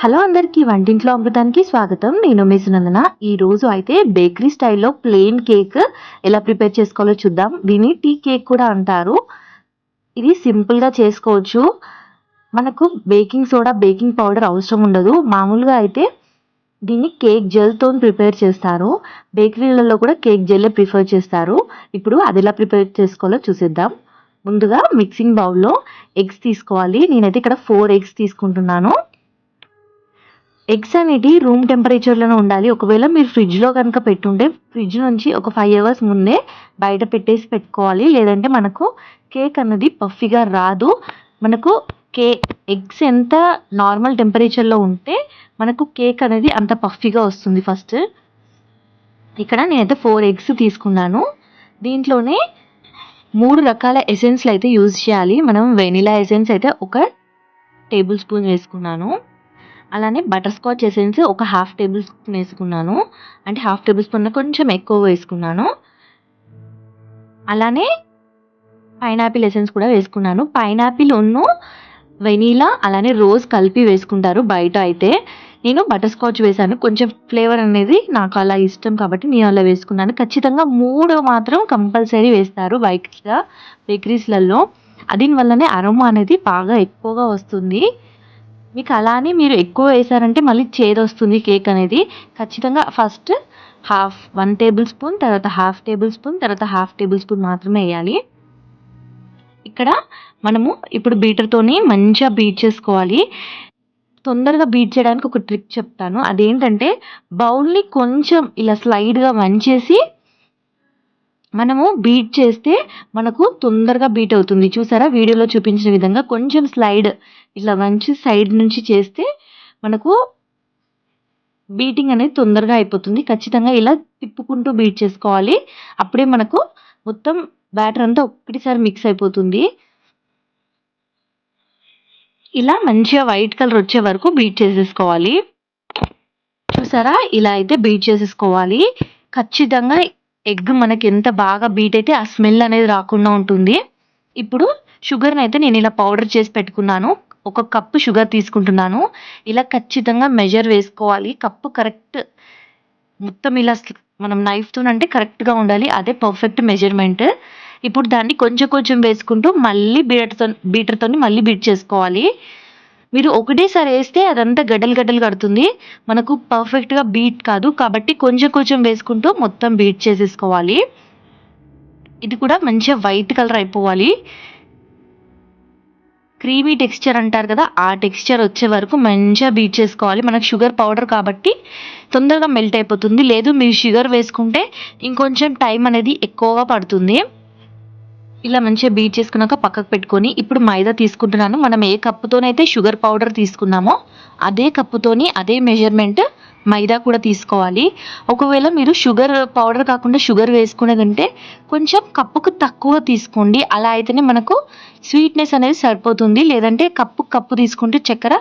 Hello అందరికీ వంటింట్లో అమృతానికి స్వాగతం. నేను మీ సునందన. ఈ రోజు అయితే బేకరీ స్టైల్లో ప్లెయిన్ కేక్ ఎలా ప్రిపేర్ చేసుకోవాలో చూద్దాం. దీన్ని టీ కేక్ కూడా అంటారు. ఇది సింపుల్గా చేసుకోవచ్చు. మనకు బేకింగ్ సోడా బేకింగ్ పౌడర్ అవసరం ఉండదు. మామూలుగా అయితే దీన్ని కేక్ జెల్తో ప్రిపేర్ చేస్తారు. బేకరీలలో కూడా కేక్ జెల్లే ప్రిఫర్ చేస్తారు. ఇప్పుడు అది ఎలా ప్రిపేర్ చేసుకోవాలో చూసేద్దాం. ముందుగా మిక్సింగ్ బౌల్లో ఎగ్స్ తీసుకోవాలి. నేనైతే ఇక్కడ ఫోర్ ఎగ్స్ తీసుకుంటున్నాను. ఎగ్స్ అనేది రూమ్ టెంపరేచర్లోనే ఉండాలి. ఒకవేళ మీరు ఫ్రిడ్జ్లో కనుక పెట్టుంటే ఫ్రిడ్జ్ నుంచి ఒక ఫైవ్ అవర్స్ ముందే బయట పెట్టేసి పెట్టుకోవాలి. లేదంటే మనకు కేక్ అన్నది పఫీగా రాదు. మనకు కే ఎగ్స్ ఎంత నార్మల్ టెంపరేచర్లో ఉంటే మనకు కేక్ అనేది అంత పఫీగా వస్తుంది ఫస్ట్ ఇక్కడ నేనైతే ఫోర్ ఎగ్స్ తీసుకున్నాను. దీంట్లోనే మూడు రకాల ఎసెన్స్లు అయితే యూజ్ చేయాలి. మనం వెనిలా ఎసెన్స్ అయితే ఒక టేబుల్ స్పూన్ వేసుకున్నాను. అలానే బటర్ స్కాచ్ ఎసెన్స్ ఒక హాఫ్ టేబుల్ స్పూన్ వేసుకున్నాను. అంటే హాఫ్ టేబుల్ స్పూన్ కొంచెం ఎక్కువ వేసుకున్నాను. అలానే పైనాపిల్ ఎసెన్స్ కూడా వేసుకున్నాను. పైనాపిల్ ఉన్ను వెనీలా అలానే రోజ్ కలిపి వేసుకుంటారు బయట అయితే. నేను బటర్ స్కాచ్ వేసాను కొంచెం ఫ్లేవర్ అనేది నాకు అలా ఇష్టం కాబట్టి నేను అలా వేసుకున్నాను. ఖచ్చితంగా మూడు మాత్రం కంపల్సరీ వేస్తారు బైక్స్ బేకరీస్లలో. దీనివల్లనే అరోమా అనేది బాగా ఎక్కువగా వస్తుంది. మీకు అలానే మీరు ఎక్కువ వేసారంటే మళ్ళీ చేదొస్తుంది కేక్ అనేది. ఖచ్చితంగా first half one table spoon తర్వాత హాఫ్ టేబుల్ స్పూన్ తర్వాత హాఫ్ టేబుల్ స్పూన్ మాత్రమే వేయాలి. ఇక్కడ మనము ఇప్పుడు బీటర్తోని మంచిగా బీట్ చేసుకోవాలి. తొందరగా బీట్ చేయడానికి ఒక ట్రిక్ చెప్తాను. అదేంటంటే బౌల్ని కొంచెం ఇలా స్లైడ్గా వంచేసి మనము బీట్ చేస్తే మనకు తొందరగా బీట్ అవుతుంది. చూసారా? వీడియోలో చూపించిన విధంగా కొంచెం స్లైడ్ ఇట్లా మంచి సైడ్ నుంచి చేస్తే మనకు బీటింగ్ అనేది తొందరగా అయిపోతుంది. ఖచ్చితంగా ఇలా తిప్పుకుంటూ బీట్ చేసుకోవాలి. అప్పుడే మనకు మొత్తం బ్యాటర్ అంతా ఒక్కటిసారి మిక్స్ అయిపోతుంది. ఇలా మంచిగా వైట్ కలర్ వచ్చే వరకు బీట్ చేసేసుకోవాలి. చూసారా? ఇలా అయితే బీట్ చేసేసుకోవాలి. ఖచ్చితంగా ఎగ్ మనకి ఎంత బాగా బీట్ అయితే ఆ స్మెల్ అనేది రాకుండా ఉంటుంది. ఇప్పుడు షుగర్ని అయితే నేను ఇలా పౌడర్ చేసి పెట్టుకున్నాను. ఒక కప్పు షుగర్ తీసుకుంటున్నాను. ఇలా ఖచ్చితంగా మెజర్ వేసుకోవాలి. కప్పు కరెక్ట్ మొత్తం ఇలా మనం నైఫ్తో అంటే కరెక్ట్గా ఉండాలి. అదే పర్ఫెక్ట్ మెజర్మెంట్ ఇప్పుడు దాన్ని కొంచెం కొంచెం వేసుకుంటూ మళ్ళీ బీటర్తో బీటర్తో మళ్ళీ బీట్ చేసుకోవాలి. మీరు ఒకటేసారి వేస్తే అదంతా గడ్డలు గడ్డలు కడుతుంది. మనకు పర్ఫెక్ట్గా బీట్ కాదు. కాబట్టి కొంచెం కొంచెం వేసుకుంటూ మొత్తం బీట్ చేసేసుకోవాలి. ఇది కూడా మంచిగా వైట్ కలర్ అయిపోవాలి. క్రీమీ టెక్స్చర్ అంటారు కదా ఆ టెక్స్చర్ వచ్చే వరకు మంచిగా బీట్ చేసుకోవాలి. మనకు షుగర్ పౌడర్ కాబట్టి తొందరగా మెల్ట్ అయిపోతుంది. లేదు మీరు షుగర్ వేసుకుంటే ఇంకొంచెం టైం అనేది ఎక్కువగా పడుతుంది. ఇలా మంచిగా బీట్ చేసుకున్నాక పక్కకు పెట్టుకొని ఇప్పుడు మైదా తీసుకుంటున్నాను. మనం ఏ కప్పుతోనైతే షుగర్ పౌడర్ తీసుకున్నామో అదే కప్పుతోని అదే మెజర్మెంట్ మైదా కూడా తీసుకోవాలి. ఒకవేళ మీరు షుగర్ పౌడర్ కాకుండా షుగర్ వేసుకునేది ఉంటే కొంచెం కప్పుకు తక్కువ తీసుకోండి. అలా అయితేనే మనకు స్వీట్నెస్ అనేది సరిపోతుంది. లేదంటే కప్పు కప్పు తీసుకుంటే చక్కెర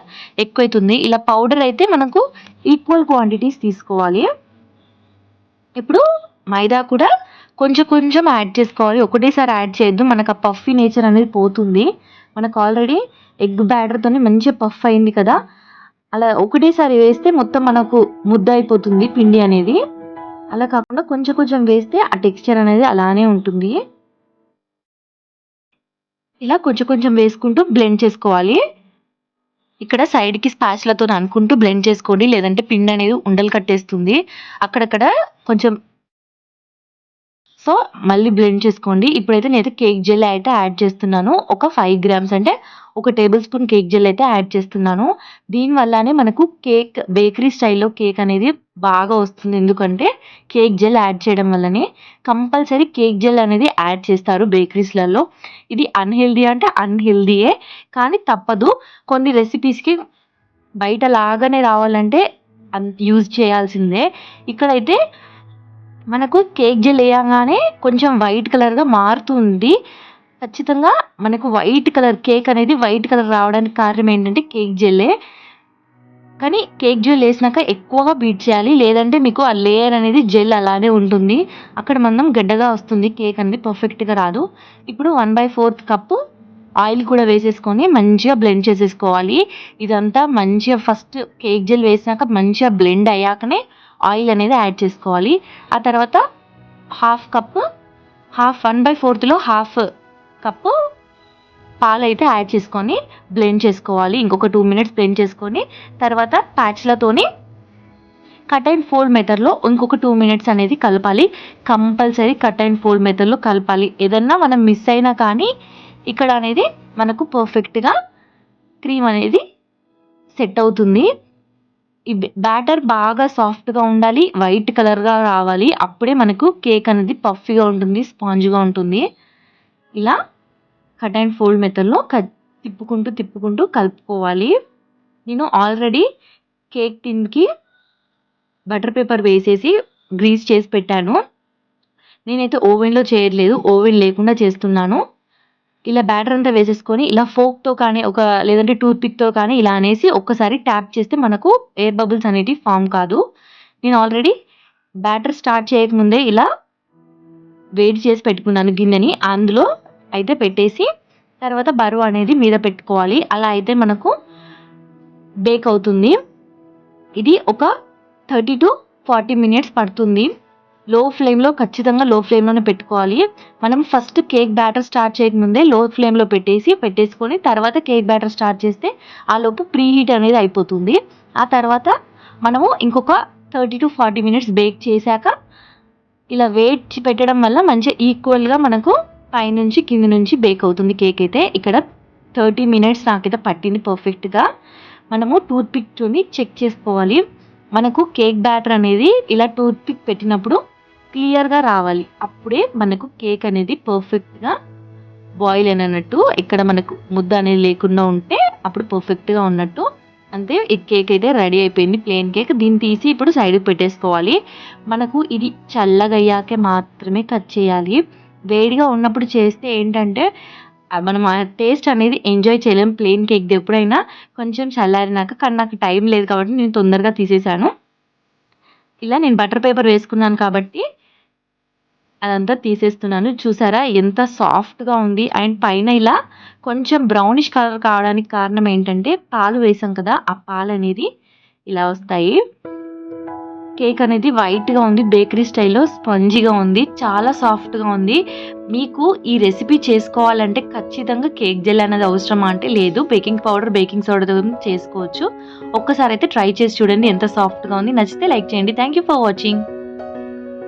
ఎక్కువైతుంది. ఇలా పౌడర్ అయితే మనకు ఈక్వల్ క్వాంటిటీస్ తీసుకోవాలి. ఇప్పుడు మైదా కూడా కొంచెం కొంచెం యాడ్ చేసుకోవాలి. ఒకటేసారి యాడ్ చేయొద్దు. మనకు ఆ పఫీ నేచర్ అనేది పోతుంది. మనకు ఆల్రెడీ ఎగ్ బ్యాటర్తోనే మంచిగా పఫ్ అయింది కదా. అలా ఒకటేసారి వేస్తే మొత్తం మనకు ముద్ద అయిపోతుంది పిండి అనేది. అలా కాకుండా కొంచెం కొంచెం వేస్తే ఆ టెక్స్చర్ అనేది అలానే ఉంటుంది. ఇలా కొంచెం కొంచెం వేసుకుంటూ బ్లెండ్ చేసుకోవాలి. ఇక్కడ సైడ్కి స్పాచ్లతో అనుకుంటూ బ్లెండ్ చేసుకోండి. లేదంటే పిండి అనేది ఉండలు కట్టేస్తుంది. అక్కడక్కడ కొంచెం సో మళ్ళీ బ్లెండ్ చేసుకోండి. ఇప్పుడైతే నేనైతే కేక్ జెల్ అయితే యాడ్ చేస్తున్నాను. ఒక ఫైవ్ గ్రామ్స్ అంటే ఒక టేబుల్ స్పూన్ కేక్ జెల్ అయితే యాడ్ చేస్తున్నాను. దీనివల్లనే మనకు కేక్ బేకరీ స్టైల్లో కేక్ అనేది బాగా వస్తుంది. ఎందుకంటే కేక్ జెల్ యాడ్ చేయడం వల్లనే కంపల్సరీ కేక్ జెల్ అనేది యాడ్ చేస్తారు బేకరీస్లలో ఇది అన్హెల్దీ అంటే అన్హెల్దీయే కానీ తప్పదు. కొన్ని రెసిపీస్కి బయట లాగానే రావాలంటే యూజ్ చేయాల్సిందే. ఇక్కడైతే మనకు కేక్ జెల్ వేయగానే కొంచెం వైట్ కలర్గా మారుతుంది. ఖచ్చితంగా మనకు వైట్ కలర్ కేక్ అనేది వైట్ కలర్ రావడానికి కారణం ఏంటంటే కేక్ జెల్లే. కానీ కేక్ జెల్ వేసినాక ఎక్కువగా బీట్ చేయాలి. లేదంటే మీకు ఆ లేయర్ అనేది జెల్ అలానే ఉంటుంది. అక్కడ మనం గడ్డగా వస్తుంది. కేక్ అనేది పర్ఫెక్ట్గా రాదు. ఇప్పుడు one by fourth cup oil కూడా వేసేసుకొని మంచిగా బ్లెండ్ చేసేసుకోవాలి. ఇదంతా మంచిగా ఫస్ట్ కేక్ జెల్ వేసినాక మంచిగా బ్లెండ్ అయ్యాకనే ఆయిల్ అనేది యాడ్ చేసుకోవాలి. ఆ తర్వాత half cup half one by ఫోర్త్లో half cup పాలు అయితే యాడ్ చేసుకొని బ్లెండ్ చేసుకోవాలి. ఇంకొక టూ మినిట్స్ బ్లెండ్ చేసుకొని తర్వాత ప్యాచ్లతోని కట్ అండ్ ఫోల్డ్ మెథడ్లో ఇంకొక టూ మినిట్స్ అనేది కలపాలి. కంపల్సరీ కట్ అండ్ ఫోల్డ్ మెథడ్లో కలపాలి. ఏదన్నా మనం మిస్ అయినా కానీ ఇక్కడ అనేది మనకు పర్ఫెక్ట్గా క్రీమ్ అనేది సెట్ అవుతుంది. ఈ బ్యాటర్ బాగా సాఫ్ట్గా ఉండాలి వైట్ కలర్గా రావాలి. అప్పుడే మనకు కేక్ అనేది పఫీగా ఉంటుంది స్పాంజ్గా ఉంటుంది. ఇలా కట్ అండ్ ఫోల్డ్ మెథడ్లో కట్ తిప్పుకుంటూ తిప్పుకుంటూ కలుపుకోవాలి. నేను ఆల్రెడీ కేక్ టిన్కి బటర్ పేపర్ వేసేసి గ్రీస్ చేసి పెట్టాను. నేనైతే ఓవెన్లో చేయట్లేదు ఓవెన్ లేకుండా చేస్తున్నాను. ఇలా బ్యాటర్ అంతా వేసేసుకొని ఇలా ఫోక్తో కానీ ఒక లేదంటే టూత్ పిక్తో కానీ ఇలా అనేసి ఒక్కసారి ట్యాప్ చేస్తే మనకు ఎయిర్ బబుల్స్ అనేటివి ఫామ్ కాదు. నేను ఆల్రెడీ బ్యాటర్ స్టార్ట్ చేయకముందే ఇలా వేడి చేసి పెట్టుకున్నాను గిన్నెని. అందులో అయితే పెట్టేసి తర్వాత బరువు అనేది మీద పెట్టుకోవాలి. అలా అయితే మనకు బేక్ అవుతుంది. ఇది ఒక థర్టీ టు ఫార్టీ మినిట్స్ పడుతుంది. లో ఫ్లేమ్లో ఖచ్చితంగా లో ఫ్లేమ్లోనే పెట్టుకోవాలి. మనం ఫస్ట్ కేక్ బ్యాటర్ స్టార్ట్ చేయకముందే లో ఫ్లేమ్లో పెట్టేసి పెట్టేసుకొని తర్వాత కేక్ బ్యాటర్ స్టార్ట్ చేస్తే ఆ లోపు ప్రీ హీట్ అనేది అయిపోతుంది. ఆ తర్వాత మనము ఇంకొక thirty to forty minutes bake చేశాక ఇలా వెయిట్ పెట్టడం వల్ల మంచిగా ఈక్వల్గా మనకు పైనుంచి కింద నుంచి బేక్ అవుతుంది కేక్ అయితే. ఇక్కడ థర్టీ మినిట్స్ నాకైతే పట్టింది పర్ఫెక్ట్గా మనము టూత్ పిక్తోని చెక్ చేసుకోవాలి. మనకు కేక్ బ్యాటర్ అనేది ఇలా టూత్ పిక్ పెట్టినప్పుడు క్లియర్గా రావాలి. అప్పుడే మనకు కేక్ అనేది పర్ఫెక్ట్గా బాయిల్ అయినట్టు ఇక్కడ మనకు ముద్ద అనేది లేకుండా ఉంటే అప్పుడు పర్ఫెక్ట్గా ఉన్నట్టు. అంతే ఈ కేక్ అయితే రెడీ అయిపోయింది ప్లెయిన్ కేక్. దీన్ని తీసి ఇప్పుడు సైడ్కి పెట్టేసుకోవాలి. మనకు ఇది చల్లగయ్యాకే మాత్రమే కట్ చేయాలి. వేడిగా ఉన్నప్పుడు చేస్తే ఏంటంటే మనం ఆ టేస్ట్ అనేది ఎంజాయ్ చేయలేం ప్లెయిన్ కేక్ ఎప్పుడైనా. కొంచెం చల్లారినాక కానీ నాకు టైం లేదు కాబట్టి నేను తొందరగా తీసేసాను ఇలా నేను బటర్ పేపర్ వేసుకున్నాను కాబట్టి అదంతా తీసేస్తున్నాను. చూసారా? ఎంత సాఫ్ట్గా ఉంది. అండ్ పైన ఇలా కొంచెం బ్రౌనిష్ కలర్ కావడానికి కారణం ఏంటంటే పాలు వేసాం కదా ఆ పాలు అనేది ఇలా వస్తాయి. కేక్ అనేది వైట్గా ఉంది. బేకరీ స్టైల్లో స్పంజీగా ఉంది. చాలా సాఫ్ట్గా ఉంది. మీకు ఈ రెసిపీ చేసుకోవాలంటే ఖచ్చితంగా కేక్ జెల్ అనేది అవసరమా అంటే లేదు. బేకింగ్ పౌడర్ బేకింగ్ సోడా చేసుకోవచ్చు. ఒక్కసారి అయితే ట్రై చేసి చూడండి ఎంత సాఫ్ట్గా ఉంది. నచ్చితే లైక్ చేయండి. Thank you for watching.